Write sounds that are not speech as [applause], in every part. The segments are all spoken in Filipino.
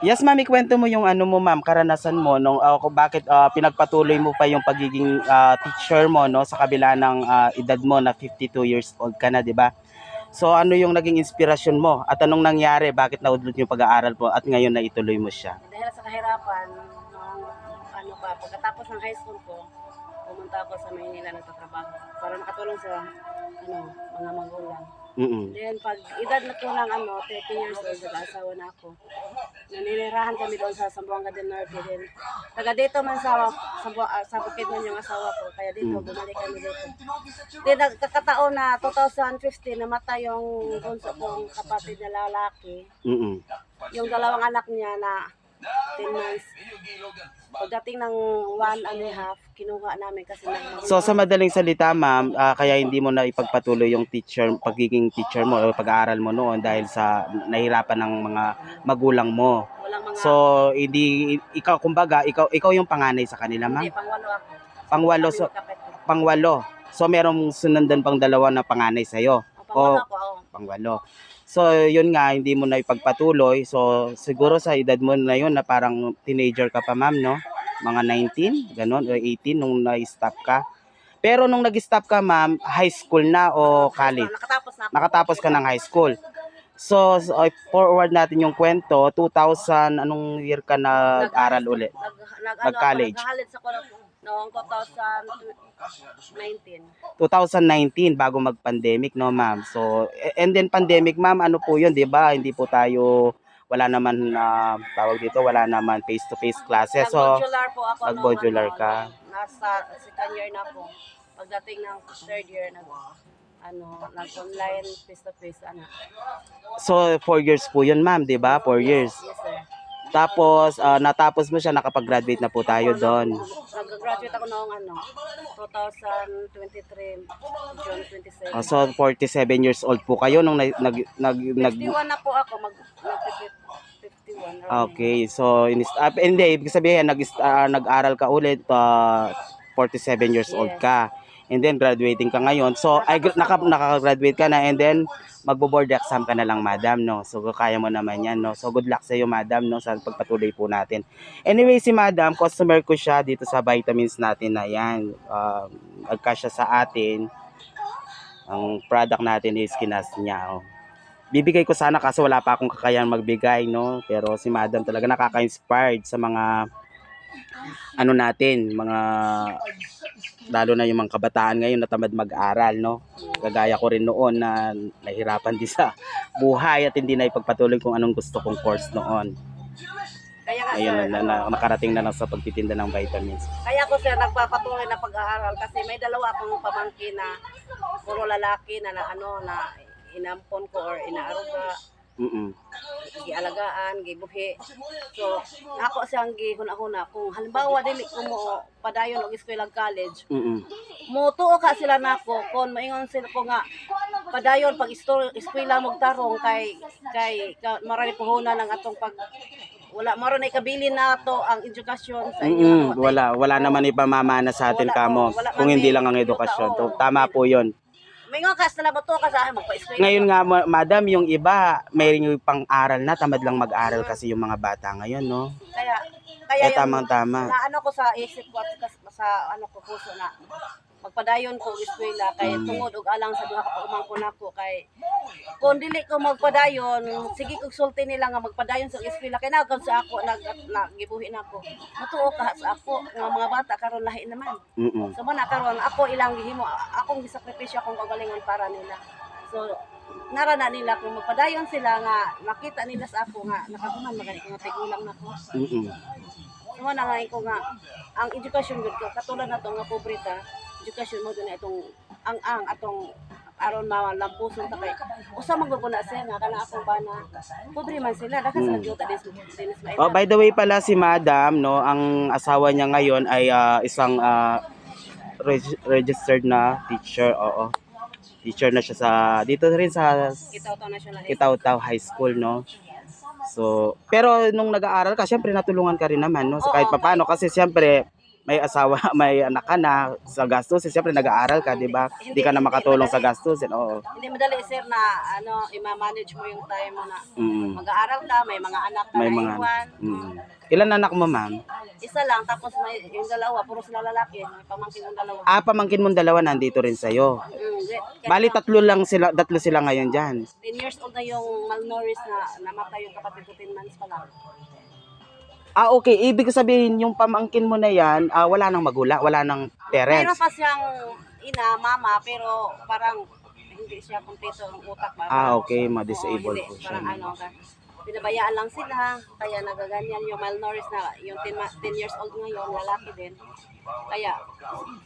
Yes, ma'am, ikwento mo yung ano mo, ma'am, karanasan mo nung kung bakit ah, pinagpatuloy mo pa yung pagiging ah, teacher mo no sa kabila ng ah, edad mo na 52 years old ka na, 'di ba? So ano yung naging inspirasyon mo at anong nangyari bakit naudlot yung pag-aaral mo at ngayon na ituloy mo siya? Dahil sa kahirapan, nung ano pa, pagkatapos ng high school ko, pumunta ako sa Maynila nagtatrabaho para makatulong sa ano, mga magulang. Mm. Then pag edad na ko ng ano, 30 years old, nag-asawa na ako. Naninirahan kami doon sa Zamboanga del Norte din. Taga dito man sa sa, uh, sa Bukidnon yung asawa ko, kaya dito Mm. bumalik kami dito. Then nagkakataon na 2015 namatay yung bunso kong kapatid na lalaki. Mm. Yung dalawang anak niya na 10 months. Pagdating ng one and a half, kinuha namin kasi nag- So sa madaling salita, ma'am, ah, kaya hindi mo na ipagpatuloy yung teacher, pagiging teacher mo o pag-aaral mo noon dahil sa nahirapan ng mga magulang mo. walang mga So hindi ikaw kumbaga, ikaw ikaw yung panganay sa kanila, ma'am. hindi, pangwalo ako. Pangwalo so pangwalo. So merong sunundan pang dalawa na panganay sa iyo. Oh, pangwalo ako, oo. Pangwalo. So yun nga hindi mo na ipagpatuloy. So siguro sa edad mo na yun na parang teenager ka pa, ma'am, no? Mga 19, ganun, o 18 nung na-stop ka. Pero nung nag-stop ka, ma'am, high school na o college? Nakatapos na. Nakatapos ka ng high school. So, so forward natin yung kwento, 2000, anong year ka nag-aral uli? Nag, nag, Nag-college. Ano, nag-college ako noong 2019. 2019 bago mag-pandemic, no, ma'am. So, and then pandemic, ma'am, ano po 'yun, 'di ba? Hindi po tayo wala naman na tawag dito, wala naman face-to-face classes. So, Nag-modular po ako. nung nag-modular ano, ka. Nasa second year na po. Pagdating ng third year, nag, ano, nag-online face-to-face. Ano. so 4 years po 'yun, ma'am, 'di ba? 4 years. Yes. Tapos ah, natapos mo siya, nakapag-graduate na po tayo doon. Nag-graduate ako noong ano, 2023, June 26. Ah, so 47 years old po kayo nung nag nag nag, nag 51 na po ako, mag, mag 51. around Okay, so in uh, hindi ibig sabihin nag ah, nag-aral ka ulit ah, 47 years old Yes. ka. And then graduating ka ngayon. So gra- naka, naka-graduate ka na and then magbo-board exam ka na lang, madam, no. So kaya mo naman 'yan, no. So good luck sa iyo, madam, no, sa pagpatuloy po natin. Anyway, si madam, customer ko siya dito sa vitamins natin na 'yan. Um, nagkasya sa atin. Ang product natin is kinas niya, oh bibigay ko sana kasi wala pa akong kakayahan magbigay, no? Pero si Madam talaga nakaka-inspired sa mga ano natin, mga lalo na yung mga kabataan ngayon na tamad mag-aral, no? Kagaya ko rin noon na nahirapan din sa buhay at hindi na ipagpatuloy kung anong gusto kong course noon. Kaya Ayun sir, na, na, nakarating na lang sa pagtitinda ng vitamins. Kaya ko sir nagpapatuloy na pag-aaral kasi may dalawa akong pamangkin na puro lalaki na, na ano na inampon ko or inaaruga, Mm. Gialagaan, gibuhi. So, ako siyang gihuna-huna kung halimbawa dili ko mo padayon og eskwela ug college, Mm. mutuo ka sila nako kon maingon sila ko nga padayon pag isto- eskwela mo tarong kay kay ka, marami puhunan ang atong pag wala maro na ikabilin nato ang edukasyon sa inyo. Mm, wala wala naman ipamamana sa atin Wala, kamo wala kung man hindi lang ang edukasyon. To, tama po 'yon. Mingon ka sila mo ka sa akin magpa-eskwela. Ngayon nga, ma- madam, yung iba, may yung pang-aral na, tamad lang mag-aral kasi yung mga bata ngayon, no? Kaya kaya Eh, yung- tamang-tama. na ano ko sa isip ko at kas- sa ano ko puso na magpadayon ko og eskwela kay Mm. tungod og alang sa duha ka paumangkon nako kay kung dili ko magpadayon sige kog sulti nila nga magpadayon sa eskwela kay nagkan sa ako nag na, gibuhi nako matuo ka sa ako nga mga bata karon lahi naman Mm-mm. so man karon ako ilang gihimo akong gisakripisyo akong kagalingon para nila so nara na nila kung magpadayon sila nga makita nila sa ako nga nakahuman magani nga tigulang nako Mm-mm. Ano na nga ko nga ang edukasyon gud ko katulad na nga pobreta edukasyon mo na itong ang ang atong aron malampuson ta kay usa maguguna siya nga kana akong bana pobre man sila dakas Mm. mm. nagyuta din Oh, by the way pala si madam, no, ang asawa niya ngayon ay ah, isang ah, reg- registered na teacher, oo. Teacher na siya sa, dito rin sa Kitaw to national high Kitaw-Taw High School, no? So, pero nung nag-aaral ka, syempre natulungan ka rin naman, no? So, kahit papaano, kasi syempre, may asawa, [laughs] may anak ka na sa gastos, siyempre nag-aaral ka, 'di ba? Hindi ka na makatulong sa gastos, oo. Hindi madali sir na ano, i-manage mo yung time mo na Mm. mag-aaral ka, may mga anak ka May na mga iwan. Mm. Ilan anak mo, ma'am? Isa lang, tapos may yung dalawa, puro sila lalaki. May pamangkin yung dalawa. Ah, pamangkin mong dalawa nandito rin sa'yo. Mm. Kaya Bali, tatlo lang sila, tatlo sila ngayon dyan. 10 years old na yung malnourished na namatay yung kapatid ko 10 months pa lang. Ah, okay. Ibig sabihin, yung pamangkin mo na yan, ah, wala nang magula, wala nang Mayroon parents. pa siyang ina, mama, pero parang hindi siya kumpleto ang utak. Parang, Ah, okay. Ma-disable po siya. Parang ano, pinabayaan lang sila, kaya nagaganyan yung malnourished na yung 10, ma- 10 years old ngayon, lalaki din. Kaya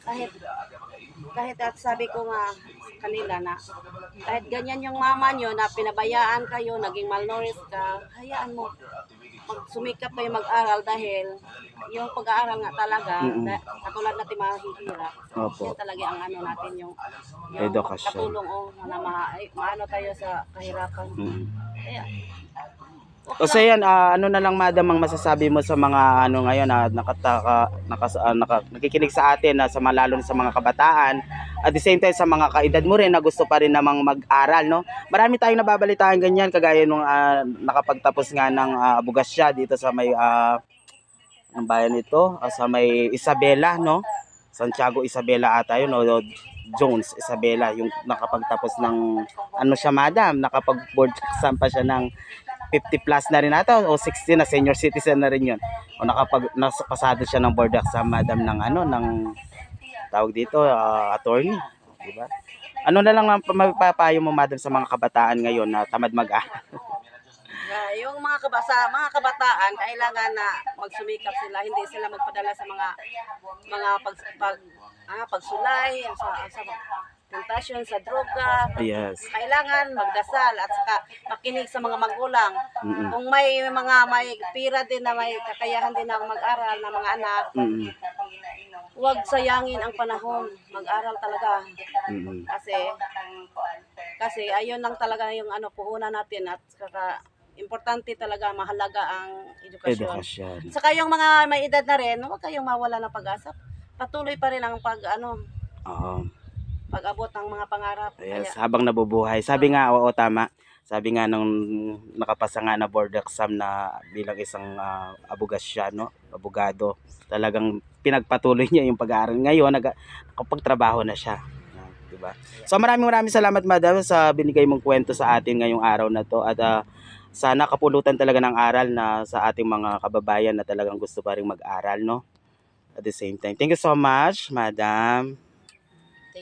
kahit kahit at sabi ko nga kanila na kahit ganyan yung mama nyo na pinabayaan kayo, naging malnourished ka, hayaan mo magsumikap kayo mag-aral dahil yung pag-aaral nga talaga, Mm-mm. da- katulad natin mahihirap, Opo. yan talaga ang ano natin yung, yung Edukasyon. katulong o na ma, ay, maano tayo sa kahirapan. Mm. Kaya, so yan, ah, ano na lang madam ang masasabi mo sa mga ano ngayon na nakataka, nakas, ah, naka, nakikinig sa atin na sa malalo sa mga kabataan at the same time sa mga kaedad mo rin na gusto pa rin namang mag-aral no. Marami tayong nababalitaan ganyan kagaya nung ah, nakapagtapos nga ng uh, abugasya dito sa may ah, ang bayan nito, ah, sa may Isabela no. Santiago Isabela ata yun no. Jones Isabela yung nakapagtapos ng ano siya madam, nakapag board exam pa siya ng 50 plus na rin ata o 60 na senior citizen na rin yun. O nakapag nasapasado siya ng board exam madam ng ano ng tawag dito ah, attorney, di ba? Ano na lang ang mapapayo mo madam sa mga kabataan ngayon na tamad mag-aral? Ah, yung mga kabasa, mga kabataan kailangan na magsumikap sila, hindi sila magpadala sa mga mga pag, pag ah, pagsulay, sa sa tentasyon, sa droga. Yes. Kailangan magdasal at saka makinig sa mga magulang. Mm-mm. Kung may mga may pira din na may kakayahan din na mag-aral na mga anak, Mm-mm. huwag sayangin ang panahon. Mag-aral talaga. Mm-mm. Kasi kasi ayun lang talaga yung ano puhunan natin at saka importante talaga mahalaga ang edukasyon. Edukasyon. Saka yung mga may edad na rin, huwag kayong mawala ng pag-asa. Patuloy pa rin ang pag ano, Oo. Pag-abot ng mga pangarap. Yes, Kaya, habang nabubuhay. Sabi nga, oo, tama. Sabi nga nung nakapasa nga na board exam na bilang isang uh, abogasyano, abogado, talagang pinagpatuloy niya yung pag-aaral. Ngayon, nag, nakapagtrabaho na siya. Yan, Diba? So maraming maraming salamat madam sa binigay mong kwento sa atin ngayong araw na to at ah, sana kapulutan talaga ng aral na sa ating mga kababayan na talagang gusto pa rin mag-aral no at the same time. Thank you so much, madam.